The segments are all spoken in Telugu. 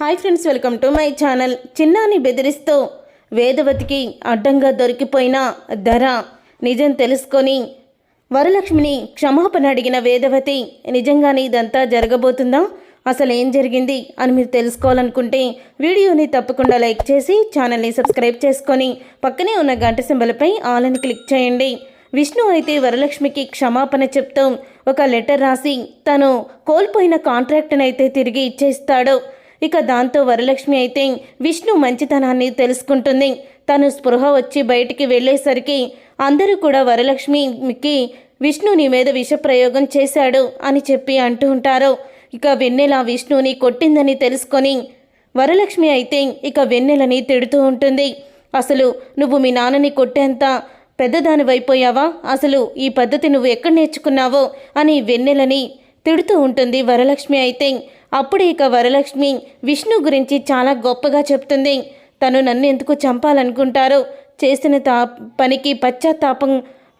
Hi friends welcome to my channel. చిన్నాని బెదిరిస్తూ వేదవతికి అడ్డంగా దొరికిపోయిన ధర నిజం తెలుసుకొని వరలక్ష్మిని క్షమాపణ అడిగిన వేదవతి నిజంగానే ఇదంతా జరగబోతుందా? అసలు ఏం జరిగింది? అని మీరు తెలుసుకోవాలనుకుంటే వీడియోని తప్పకుండా లైక్ చేసి ఛానల్ని సబ్స్క్రైబ్ చేసుకొని పక్కనే ఉన్న గంట సింబలపై ఆల్ అని క్లిక్ చేయండి. విష్ణు అయితే వరలక్ష్మికి క్షమాపణ చెప్తూ ఒక లెటర్ రాసి తను కోల్పోయిన కాంట్రాక్ట్ని అయితే తిరిగి ఇచ్చేస్తాడు. ఇక దాంతో వరలక్ష్మి అయితే విష్ణు మంచితనాన్ని తెలుసుకుంటుంది. తను స్పృహ వచ్చి బయటికి వెళ్ళేసరికి అందరూ కూడా వరలక్ష్మికి విష్ణు నీ మీద విషప్రయోగం చేశాడు అని చెప్పి అంటూ ఉంటారు. ఇక వెన్నెల విష్ణుని కొట్టిందని తెలుసుకొని వరలక్ష్మి అయితే ఇక వెన్నెలని తిడుతూ ఉంటుంది. అసలు నువ్వు మీ నాన్నని కొట్టేంత పెద్దదానివైపోయావా? అసలు ఈ పద్ధతి నువ్వు ఎక్కడ నేర్చుకున్నావో? అని వెన్నెలని తిడుతూ ఉంటుంది వరలక్ష్మి అయితే. అప్పుడు ఇక వరలక్ష్మి విష్ణు గురించి చాలా గొప్పగా చెప్తుంది. తను నన్ను ఎందుకు చంపాలనుకుంటారో చేసిన తా పనికి పశ్చాత్తాపం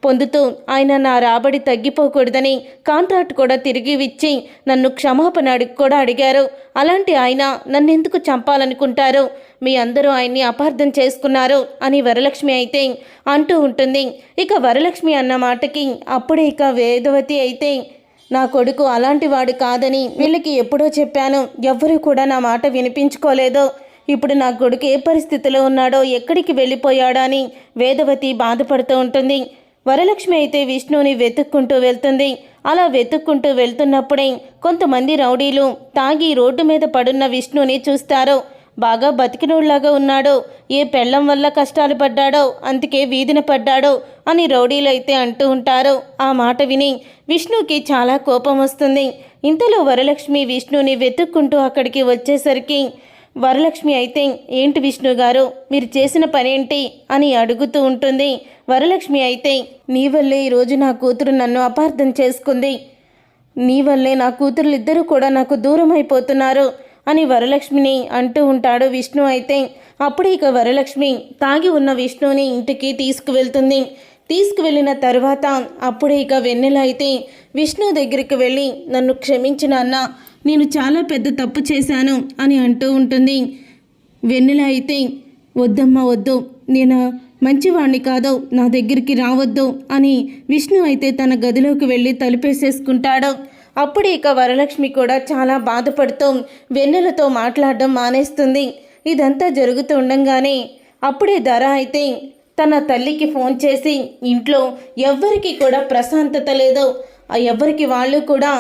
పొందుతూ ఆయన నా రాబడి తగ్గిపోకూడదని కాంట్రాక్ట్ కూడా తిరిగి ఇచ్చి నన్ను క్షమాపణ అడిగి కూడా అడిగారు. అలాంటి ఆయన నన్ను ఎందుకు చంపాలనుకుంటారు మీ అందరూ ఆయన్ని అపార్థం చేసుకున్నారు అని వరలక్ష్మి అయితే అంటూ ఉంటుంది. ఇక వరలక్ష్మి అన్న మాటకి అప్పుడే ఇక వేదవతి అయితే నా కొడుకు అలాంటి వాడు కాదని వీళ్ళకి ఎప్పుడో చెప్పాను. ఎవ్వరూ కూడా నా మాట వినిపించుకోలేదో. ఇప్పుడు నా కొడుకు ఏ పరిస్థితిలో ఉన్నాడో ఎక్కడికి వెళ్ళిపోయాడా అని వేదవతి బాధపడుతూ ఉంటుంది. వరలక్ష్మి అయితే విష్ణుని వెతుక్కుంటూ వెళ్తుంది. అలా వెతుక్కుంటూ వెళ్తున్నప్పుడే కొంతమంది రౌడీలు తాగి రోడ్డు మీద పడున్న విష్ణుని చూస్తారు. బాగా బతికినోళ్ళాగా ఉన్నాడో ఏ పెళ్ళం వల్ల కష్టాలు పడ్డాడో అందుకే వీధిన పడ్డాడో అని రౌడీలు అయితే అంటూ ఉంటారు. ఆ మాట విని విష్ణుకి చాలా కోపం వస్తుంది. ఇంతలో వరలక్ష్మి విష్ణుని వెతుక్కుంటూ అక్కడికి వచ్చేసరికి వరలక్ష్మి అయితే ఏంటి విష్ణు గారు? మీరు చేసిన పనేంటి? అని అడుగుతూ ఉంటుంది. వరలక్ష్మి అయితే నీ వల్లే ఈరోజు నా కూతురు నన్ను అపార్థం చేసుకుంది. నీ వల్లే నా కూతురులిద్దరూ కూడా నాకు దూరం అయిపోతున్నారు అని వరలక్ష్మిని అంటూ ఉంటాడు విష్ణు అయితే. అప్పుడు ఇక వరలక్ష్మి తాగి ఉన్న విష్ణుని ఇంటికి తీసుకువెళ్తుంది. తీసుకువెళ్ళిన తర్వాత అప్పుడు ఇక వెన్నెల అయితే విష్ణు దగ్గరికి వెళ్ళి నన్ను క్షమించిన అన్న నేను చాలా పెద్ద తప్పు చేశాను అని అంటూ ఉంటుంది. వెన్నెల అయితే వద్దమ్మా వద్దు నేను మంచివాణ్ణి కాదు నా దగ్గరికి రావద్దు అని విష్ణు అయితే తన గదిలోకి వెళ్ళి తలుపేసేసుకుంటాడు. అప్పుడు ఇక వరలక్ష్మి కూడా చాలా బాధపడుతూ వెన్నెలతో మాట్లాడడం మానేస్తుంది. ఇదంతా జరుగుతూ ఉండంగానే అప్పుడే ధర అయితే తన తల్లికి ఫోన్ చేసి ఇంట్లో ఎవ్వరికి కూడా ప్రశాంతత లేదు. ఎవ్వరికి వాళ్ళు కూడా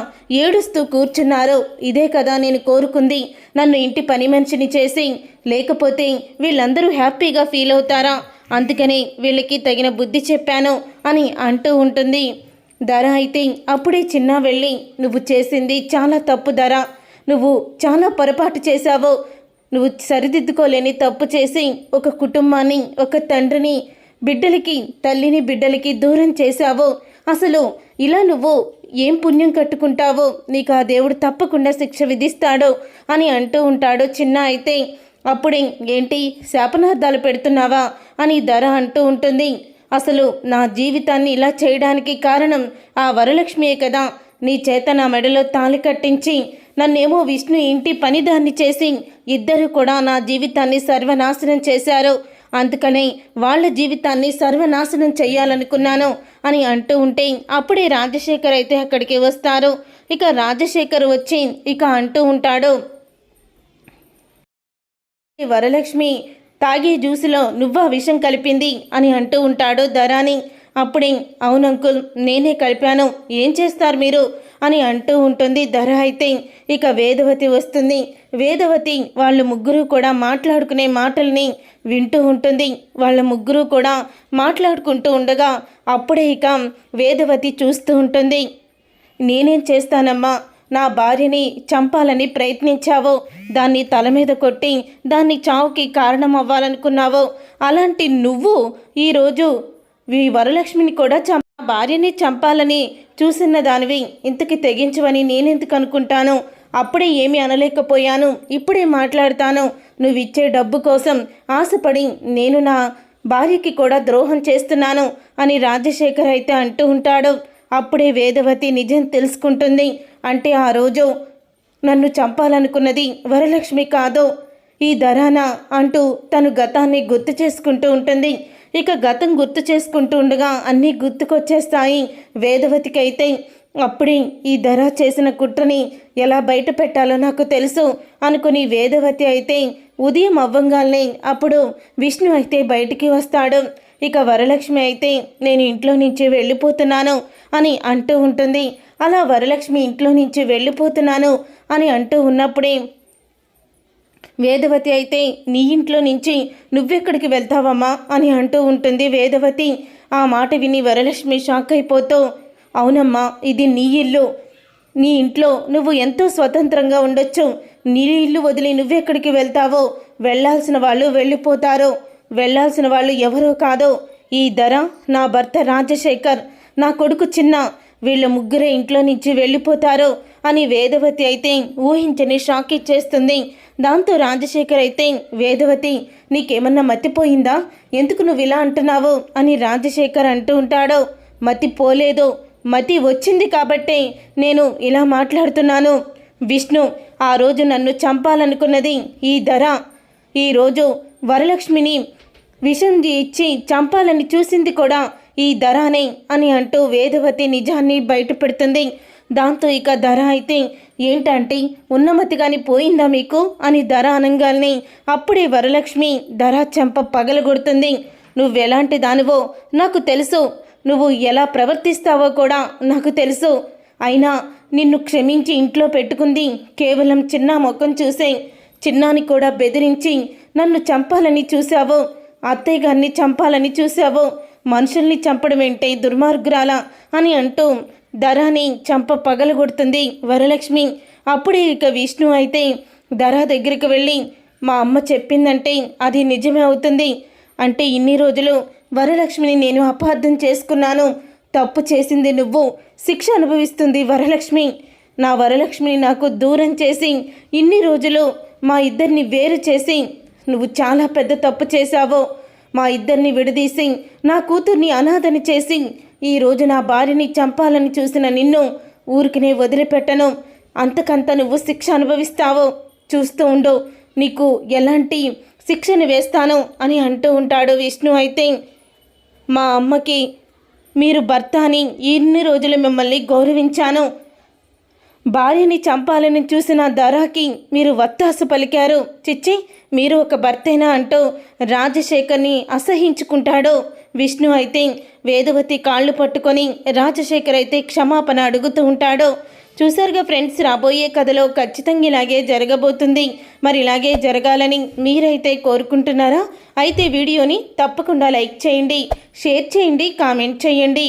ఏడుస్తూ కూర్చున్నారు. ఇదే కదా నేను కోరుకుంది. నన్ను ఇంటి పని మనిషిని చేసి లేకపోతే వీళ్ళందరూ హ్యాపీగా ఫీల్ అవుతారా? అందుకని వీళ్ళకి తగిన బుద్ధి చెప్పాను అని అంటూ ఉంటుంది. ధర అయితే అప్పుడే చిన్న వెళ్ళి నువ్వు చేసింది చాలా తప్పు ధర. నువ్వు చాలా పొరపాటు చేశావు. నువ్వు సరిదిద్దుకోలేని తప్పు చేసి ఒక కుటుంబాన్ని ఒక తండ్రిని బిడ్డలకి తల్లిని బిడ్డలకి దూరం చేశావు. అసలు ఇలా నువ్వు ఏం పుణ్యం కట్టుకుంటావో? నీకు ఆ దేవుడు తప్పకుండా శిక్ష విధిస్తాడు అని అంటూ ఉంటాడు చిన్న అయితే. అప్పుడే ఏంటి? శాపనార్థాలు పెడుతున్నావా? అని ధర అంటూ ఉంటుంది. అసలు నా జీవితాన్ని ఇలా చేయడానికి కారణం ఆ వరలక్ష్మియే కదా. నీ చేత నా మెడలో తాళి కట్టించి నన్నేమో విష్ణు ఇంటి పనిదాన్ని చేసి ఇద్దరు కూడా నా జీవితాన్ని సర్వనాశనం చేశారు. అందుకనే వాళ్ళ జీవితాన్ని సర్వనాశనం చేయాలనుకున్నాను అని అంటూ ఉంటే అప్పుడే రాజశేఖర్ అయితే అక్కడికి వస్తారు. ఇక రాజశేఖర్ వచ్చి ఇక అంటూ ఉంటాడు "ఈ వరలక్ష్మి తాగే జ్యూసులో నువ్వా విషం కలిపింది అని అంటూ ఉంటాడు ధరాని. అప్పుడే అవును అంకుల్ నేనే కలిపాను. ఏం చేస్తారు మీరు? అని అంటూ ఉంటుంది ధర. అయితే ఇక వేదవతి వస్తుంది. వేదవతి వాళ్ళు ముగ్గురు కూడా మాట్లాడుకునే మాటల్ని వింటూ ఉంటుంది. వాళ్ళ ముగ్గురు కూడా మాట్లాడుకుంటూ ఉండగా అప్పుడే ఇక వేదవతి చూస్తూ ఉంటుంది. నేనేం చేస్తానమ్మా? నా భార్యని చంపాలని ప్రయత్నించావు. దాన్ని తల మీద కొట్టి దాన్ని చావుకి కారణం అవ్వాలనుకున్నావో అలాంటి నువ్వు ఈరోజు ఈ వరలక్ష్మిని కూడా చం భార్యని చంపాలని చూసిన దానివి ఇంతకి తెగించవని నేనెందుకు అనుకుంటాను? అప్పుడే ఏమీ అనలేకపోయాను. ఇప్పుడే మాట్లాడతాను. నువ్వు ఇచ్చే డబ్బు కోసం ఆశపడి నేను నా భార్యకి కూడా ద్రోహం చేస్తున్నాను అని రాజశేఖర్ అయితే అంటూ ఉంటాడు. అప్పుడే వేదవతి నిజం తెలుసుకుంటుంది. అంటే ఆ రోజు నన్ను చంపాలనుకున్నది వరలక్ష్మి కాదు. ఈ ధరానా అంటూ తను గతాన్ని గుర్తు చేసుకుంటూ ఉంటుంది. ఇక గతం గుర్తు చేసుకుంటూ ఉండగా అన్నీ గుర్తుకొచ్చేస్తాయి. వేదవతికి అయితే అప్పుడే ఈ ధర చేసిన కుట్రని ఎలా బయట పెట్టాలో నాకు తెలుసు అనుకుని వేదవతి అయితే ఉదయం అవ్వంగానే అప్పుడు విష్ణు అయితే బయటికి వస్తాడు. ఇక వరలక్ష్మి అయితే నేను ఇంట్లో నుంచి వెళ్ళిపోతున్నాను అని అంటూ ఉంటుంది. అలా వరలక్ష్మి ఇంట్లో నుంచి వెళ్ళిపోతున్నాను అని అంటూ ఉన్నప్పుడే వేదవతి అయితే నీ ఇంట్లో నుంచి నువ్వెక్కడికి వెళ్తావమ్మా అని అంటూ ఉంటుంది వేదవతి. ఆ మాట విని వరలక్ష్మి షాక్ అయిపోతూ అవునమ్మా ఇది నీ ఇల్లు. నీ ఇంట్లో నువ్వు ఎంతో స్వతంత్రంగా ఉండొచ్చు. నీ ఇల్లు వదిలి నువ్వెక్కడికి వెళ్తావో? వెళ్ళాల్సిన వాళ్ళు వెళ్ళిపోతారు. వెళ్ళాల్సిన వాళ్ళు ఎవరో కాదో ఈ ధర నా భర్త రాజశేఖర్ నా కొడుకు చిన్న వీళ్ళ ముగ్గురే ఇంట్లో నుంచి వెళ్ళిపోతారు అని వేదవతి అయితే ఊహించని షాక్ ఇచ్చేస్తుంది దాంతో రాజశేఖర్ అయితే వేదవతి నీకేమన్నా మతిపోయిందా? ఎందుకు నువ్వు ఇలా అంటున్నావు? అని రాజశేఖర్ అంటూ ఉంటాడు. మతి పోలేదు. మతి వచ్చింది కాబట్టే నేను ఇలా మాట్లాడుతున్నాను. విష్ణు ఆ రోజు నన్ను చంపాలనుకున్నది ఈ ధర. ఈరోజు వరలక్ష్మిని విషం ఇచ్చి చంపాలని చూసింది కూడా ఈ ధరానే అని అంటూ వేదవతి నిజాన్ని బయటపెడుతుంది. దాంతో ఇక ధర అయితే ఏంటంటే ఉన్నమతి కానీ పోయిందా మీకు? అని ధర అనగానే అప్పుడే వరలక్ష్మి ధర చెంప పగలగొడుతుంది. నువ్వెలాంటి దానివో? నాకు తెలుసు. నువ్వు ఎలా ప్రవర్తిస్తావో కూడా నాకు తెలుసు. అయినా నిన్ను క్షమించి ఇంట్లో పెట్టుకుంది కేవలం చిన్న ముఖం చూసే చిన్నాని కూడా బెదిరించి నన్ను చంపాలని చూశావు. అత్తయ్య గారిని చంపాలని చూశావు మనుషుల్ని చంపడం ఏంటే దుర్మార్గురాల? అని అంటూ ధరాని చంప పగలగొడుతుంది వరలక్ష్మి. అప్పుడే ఇక విష్ణు అయితే ధరా దగ్గరికి వెళ్ళి మా అమ్మ చెప్పిందంటే అది నిజమే అవుతుంది. అంటే ఇన్ని రోజులు వరలక్ష్మిని నేను అపార్థం చేసుకున్నాను. తప్పు చేసింది నువ్వు. శిక్ష అనుభవిస్తుంది వరలక్ష్మి. నా వరలక్ష్మిని నాకు దూరం చేసి ఇన్ని రోజులు మా ఇద్దరిని వేరు చేసి నువ్వు చాలా పెద్ద తప్పు చేశావు. మా ఇద్దరిని విడదీసి నా కూతుర్ని అనాథని చేసి ఈరోజు నా భార్యని చంపాలని చూసిన నిన్ను ఊరికినే వదిలిపెట్టను. అంతకంత నువ్వు శిక్ష అనుభవిస్తావో. చూస్తూ ఉండు నీకు ఎలాంటి శిక్షను వేస్తాను అని అంటూ ఉంటాడు విష్ణు అయితే. మా అమ్మకి మీరు భర్త అని ఇన్ని రోజులు మిమ్మల్ని గౌరవించాను. భార్యని చంపాలని చూసిన దరాకి మీరు వత్తాసు పలికారు. చిచ్చి మీరు ఒక భర్తేనా అంటూ రాజశేఖర్ని అసహించుకుంటాడు. విష్ణు అయితే వేదవతి కాళ్ళు పట్టుకొని రాజశేఖర్ అయితే క్షమాపణ అడుగుతూ ఉంటాడు. చూసారుగా ఫ్రెండ్స్ రాబోయే కథలో ఖచ్చితంగా ఇలాగే జరగబోతుంది. మరి ఇలాగే జరగాలని మీరైతే కోరుకుంటున్నారా? అయితే వీడియోని తప్పకుండా లైక్ చేయండి షేర్ చేయండి కామెంట్ చేయండి.